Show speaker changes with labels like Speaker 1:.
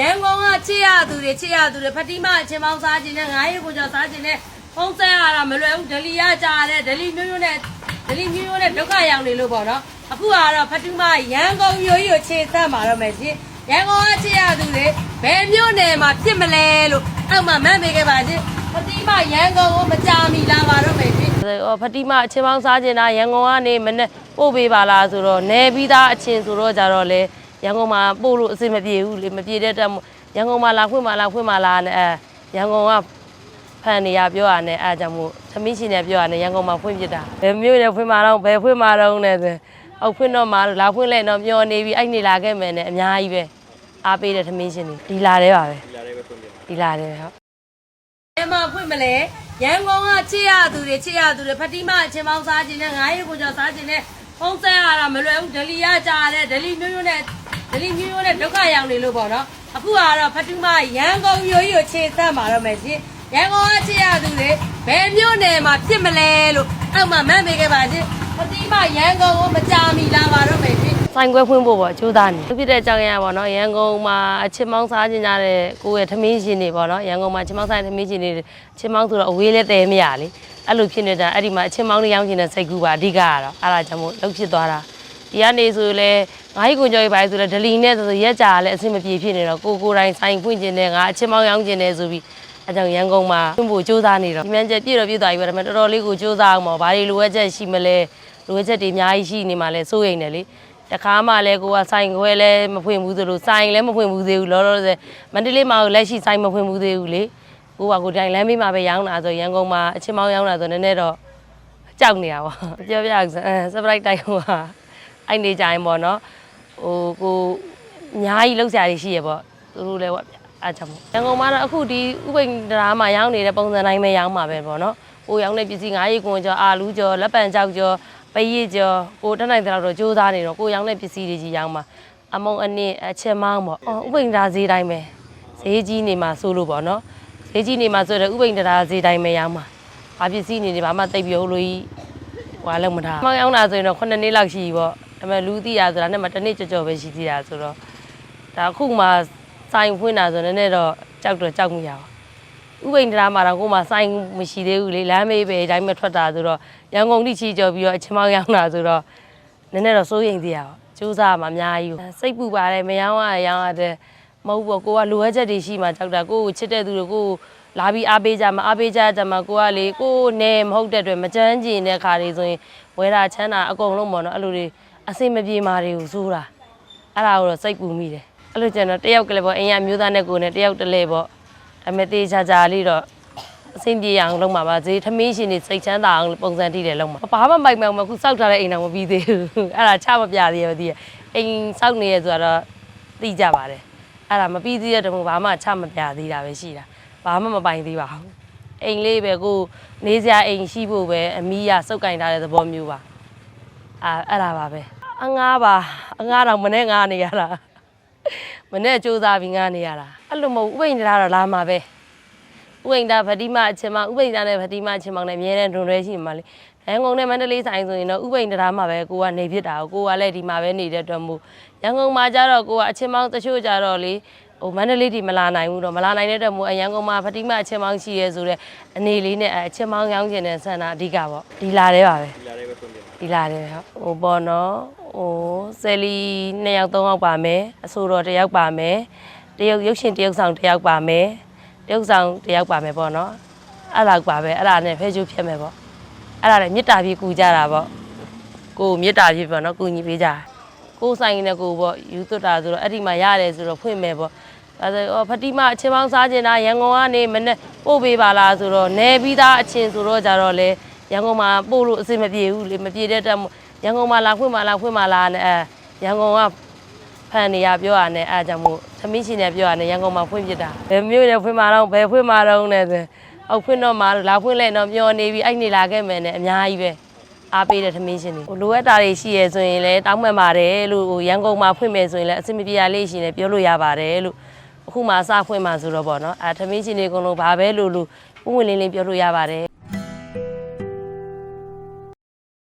Speaker 1: ရန်ကုန်ကချစ်ရသူတွေချစ်ရသူတွေဖတိမအချင်းပေါင်းစားခြင်းနဲ့ငါးရီကိုကြောင့်စားခြင်းနဲ့ဖုံးဆက်ရတာမလွယ်ဘူးဒလီရကြတယ်ဒလီမျိုးမျိုးနဲ့ဒလီမျိုးမျိုးနဲ့ဒုက္ခရောက်နေလို့ပေါ့နော်အခုကတော့ဖတိမရန်ကုန်မျိုးကြီးကိုခြေဆက်มาတော့မယ်ရှင်ရန်ကုန်ကချစ်ရသူတွေဘယ်မျိုးနယ်မှာဖြစ်မလဲလို့အောက်မှာမှတ်ပေးခဲ့ပါရှင်ဖတိမရန်ကုန်ကိုမကြာမီလာပါတော့မယ်ရှင်ဖတိမအချင်းပေါင်းစားခြင်းတာရန်ကုန်ကနေမနေ့ပို့ပေးပါလားဆိုတော့နေပြီးသားအချင်းဆိုတော့ကြတော့လေ ရန်ကုန်မှာပို့လို့အဆင်မပြေဘူးလေမပြေတဲ့တက်မို့ရန်ကုန်မှာလာဖွင့်မှာလာဖွင့်မှာလာနဲ့အဲရန်ကုန်ကဖန်နေရပြောရနဲ့အဲကြောင့်မို့သမီးရှင်နဲ့ပြောရနဲ့ရန်ကုန်မှာဖွင့်ပြတာဘယ်မျိုးနဲ့ဖွင့်မှာတော့ဘယ်ဖွင့်မှာတော့နဲ့ဆိုအောက်ဖွင့်တော့မှာလာဖွင့်လိုက်တော့မျောနေပြီအဲ့နေလာခဲ့မယ်နဲ့အများကြီးပဲအားပေးတဲ့သမီးရှင်တွေဒီလာတယ်ပါပဲဒီလာတယ်ဟုတ်ဘယ်မှာဖွင့်မလဲရန်ကုန်ကချစ်ရသူတွေချစ်ရသူတွေဖတိမအချင်းပေါင်းစားခြင်းနဲ့ငါးရီကိုကြောင့်စားခြင်းနဲ့ဖုံးဆက်ရတာမလွယ်ဘူးဒလီရကြတယ်ဒလီမျိုးမျိုးနဲ့ ဒလီမျိုးမျိုးနဲ့ဒုက္ခရောက်နေလို့ပေါ့နော်အခုကတော့ဖတူမရန်ကုန်မျိုးကြီးကိုခြေဆက်มาတော့မယ်ရှင်ရန်ကုန်ကခြေရသူတွေဘယ်မျိုးနယ်မှာဖြစ်မလဲလို့အောက်မှာမှတ်ပေးခဲ့ပါရှင်ဖတူမရန်ကုန်ကိုမကြာမီလာပါတော့မယ်ရှင်ဆိုင်ခွဲဖွင့်ဖို့ပေါ့ကြိုးစားနေဖြစ်တဲ့အကြောင်းအရာပေါ့နော်ရန်ကုန်မှာအချစ်မောင်းစားခြင်းကြတဲ့ကိုယ့်ရဲ့သမီးရှင်တွေပေါ့နော်ရန်ကုန်မှာချစ်မောင်းစားတဲ့သမီးရှင်တွေချစ်မောင်းဆိုတော့အဝေးလဲတဲမရလေအဲ့လိုဖြစ်နေတာအဲ့ဒီမှာအချစ်မောင်းတွေရောင်းခြင်းတဲ့စိတ်ကူးပါအဓိကကတော့အဲ့ဒါကြောင့်မို့လှုပ်ဖြစ်သွားတာ ဒီကနေဆိုလဲငါးဟိကွန်ကြော်ရေးပါဆိုလဲဒလီနဲ့ဆိုရက်ကြာလဲအဆင်မပြေဖြစ်နေတော့ကိုကိုတိုင်းဆိုင်ဖွင့်ခြင်းနဲ့ငါအချင်းမောင်းရောင်းခြင်းနဲ့ဆိုပြီးအကြောင်းရန်ကုန်မှာဖွင့်ဖို့စူးစမ်းနေတော့ဒီမှန်ချက်ပြည့်တော့ပြည့်သွားပြီပဲဒါပေမဲ့တော်တော်လေးကိုစူးစမ်းအောင်ပေါ့ဘာတွေလိုအပ်ချက်ရှိမလဲလိုအပ်ချက်တွေအများကြီးရှိနေမှလဲစိုးရိမ်တယ်လေတခါမှလဲကိုကဆိုင်ခွဲလဲမဖွင့်ဘူးသလိုဆိုင်လဲမဖွင့်ဘူးသေးဘူးလောလောဆယ်မန္တလေးမှာလက်ရှိဆိုင်မဖွင့်ဘူးသေးဘူးလေကိုကကိုတိုင်းလမ်းမေးမှာပဲရောင်းတာဆိုရန်ကုန်မှာအချင်းမောင်းရောင်းတာဆိုနည်းနည်းတော့ကြောက်နေတာပေါ့ပြောပြအဲစပရိုက်တိုက်ဟိုဟာ အဲ့နေကြရင်ပေါ့နော်ဟိုကိုအများကြီးလောက်ဆရာတွေရှိရပေါ့သူတို့လည်းပေါ့အားကြောင့်ပေါ့ရန်ကုန်မှာတော့အခုဒီဥပိန်ဒရာမှာရောင်းနေတဲ့ပုံစံတိုင်းပဲရောင်းမှာပဲပေါ့နော်ကိုရောင်းတဲ့ပစ္စည်းငါးရီကွန်ကျော်အာလူကျော်လက်ပံကြောက်ကျော်ပရစ်ကျော်ကိုတက်နိုင်တဲ့လောက်တော့စူးစမ်းနေတော့ကိုရောင်းတဲ့ပစ္စည်းတွေကြီးရောင်းမှာအမုံအနစ်အချက်မောင်းပေါ့အော်ဥပိန်ဒရာဈေးတိုင်းပဲဈေးကြီးနေမှာစိုးလို့ပေါ့နော်ဈေးကြီးနေမှာဆိုတော့ဥပိန်ဒရာဈေးတိုင်းပဲရောင်းမှာဘာပစ္စည်းနေနေဘာမှတိတ်ပြောလို့ကြီးဟွာလုံးမထားမောင်းရောင်းတာဆိုရင်တော့9နှစ်လောက်ရှိပြီပေါ့ ဒါပေမဲ့လူသိရဆိုတာနဲ့မှတစ်နေ့ကြော်ကြော်ပဲရှိသေးတာဆိုတော့ဒါအခုမှစိုင်ဖွင့်တာဆိုတော့နည်းနည်းတော့ကြောက်တော့ကြောက်မိရပါဥပိန်ဒရာမှာတော့ကိုမှစိုင်မရှိသေးဘူးလေလမ်းမေးပဲအတိုင်းပဲထွက်တာဆိုတော့ရန်ကုန်တိချီကြော်ပြီးတော့အချင်းမောင်းရောက်တာဆိုတော့နည်းနည်းတော့စိုးရိမ်သေးရပါစူးစမ်းမှာအများကြီးစိတ်ပူပါတယ်မယောင်းရရောင်းရတဲ့မဟုတ်ဘူးကိုကလိုအပ်ချက်တွေရှိမှကြောက်တာကိုကိုချစ်တဲ့သူတွေကိုလာပြီးအားပေးကြမှာအားပေးကြကြမှာကိုကလေကိုနဲ့မဟုတ်တဲ့အတွက်မကြမ်းကျင်တဲ့ခါတွေဆိုရင်ဝဲတာချမ်းတာအကုန်လုံးပေါ့နော်အဲ့လိုတွေ အစင်မပြေမာတွေကိုစိုးတာအဲ့ဒါကိုတော့စိတ်ပူမိတယ်အဲ့လိုကျန်တော့တယောက်ကလေးပေါ့အိမ်ရမျိုးသားနဲ့ကိုယ်နဲ့တယောက်တလဲပေါ့ဒါပေမဲ့တေးချာချာလေးတော့အစင်ပြေအောင်လုပ်မှာပါဈေးထမင်းရှင်နေစိတ်ချမ်းသာအောင်ပုံစံတိတယ်လုပ်မှာဘာမှမိုက်မောင်မခုစောက်ထားတဲ့အိမ်တော်မပြီးသေးဘူးအဲ့ဒါချမပြသေးရသေးရအိမ်စောက်နေရဆိုတော့သိကြပါတယ်အဲ့ဒါမပြီးသေးတဲ့တမဘာမှချမပြသေးတာပဲရှိတာဘာမှမပိုင်သေးပါဘူးအိမ်လေးပဲကိုနေစရာအိမ်ရှိဖို့ပဲအမီးရစုပ်ကင်ထားတဲ့သဘောမျိုးပါအာအဲ့ဒါပါပဲ အငားပါအငားတော့မနဲ့ငားနေရတာမနဲ့စူးစမ်းပြီးငားနေရတာအဲ့လိုမဟုတ်ဥပိန်ဒါတော့လာမှာပဲဥပိန်ဒါဗတိမအချင်းမဥပိန်ဒါနဲ့ဗတိမအချင်းမောင်နဲ့အမြဲတမ်းဒွန်ရဲရှိမှာလေရန်ကုန်နဲ့မန္တလေးဆိုင်ဆိုရင်တော့ဥပိန်ဒါမှာပဲကိုကနေဖြစ်တာကိုကလည်းဒီမှာပဲနေတဲ့အတွက်မို့ရန်ကုန်မှာကြတော့ကိုကအချင်းမောင်တချို့ကြတော့လေဟိုမန္တလေးဒီမလာနိုင်ဘူးတော့မလာနိုင်တဲ့အတွက်မို့အရန်ကုန်မှာဗတိမအချင်းမောင်ရှိရဲဆိုတော့အနေလေးနဲ့အချင်းမောင်ရောင်းကျင်တဲ့ဆန္ဒအဓိကပေါ့ဒီလာတယ်ပါပဲဒီလာတယ်ဟုတ်ဟိုပေါ့နော် ဟိုဆယ်လီ2ယောက်3ယောက်ပါမယ်အဆိုတော်1ယောက်ပါမယ်တယောက်ရုပ်ရှင်တယောက်ဆောင်1ယောက်ပါမယ်တယောက်ဆောင်1ယောက်ပါမယ်ပေါ့နော်အဲ့လောက်ပါပဲအဲ့ဒါနဲ့ဖဲချိုးဖြတ်မယ်ပေါ့အဲ့ဒါနဲ့မေတ္တာပြေကူကြတာပေါ့ကိုမေတ္တာပြေပေါ့နော်ကူညီပေးကြကိုဆိုင်နဲ့ကိုပေါ့ယူသွတ်တာဆိုတော့အဲ့ဒီမှာရတယ်ဆိုတော့ဖွင့်မယ်ပေါ့ဒါဆိုအော်ဖတိမအချင်းပေါင်းစားကျင်တာရန်ကုန်ကနေမနေ့ပို့ပေးပါလားဆိုတော့နေပြီးသားအချင်းဆိုတော့ကြတော့လေရန်ကုန်မှာပို့လို့အဆင်မပြေဘူးလေမပြေတဲ့တက်မို့ ရန်ကုန်မှာလာဖွင့်မှာလာဖွင့်မှာလာနဲ့အဲရန်ကုန်ကဖန်နေရပြောရနဲ့အဲကြောင့်မို့သမီးရှင်နဲ့ပြောရနဲ့ရန်ကုန်မှာဖွင့်ပြတာဘယ်မျိုးနဲ့ဖွင့်မှာတော့ဘယ်ဖွင့်မှာတော့နဲ့ဆိုအောက်ဖွင့်တော့မှာလာဖွင့်လဲတော့မျောနေပြီအဲ့နေလာခဲ့မယ်နဲ့အများကြီးပဲအားပေးတဲ့သမီးရှင်တွေဟိုလိုအပ်တာတွေရှိရဆိုရင်လည်းတောင်းပန်ပါတယ်လို့ဟိုရန်ကုန်မှာဖွင့်မယ်ဆိုရင်လည်းအဆင်မပြေရလေးရှင်လည်းပြောလို့ရပါတယ်လို့အခုမှစဖွင့်မှာဆိုတော့ဗောနော်အဲသမီးရှင်တွေအကုန်လုံးဘာပဲလို့လို့ဥဝင်လင်းလင်းပြောလို့ရပါတယ်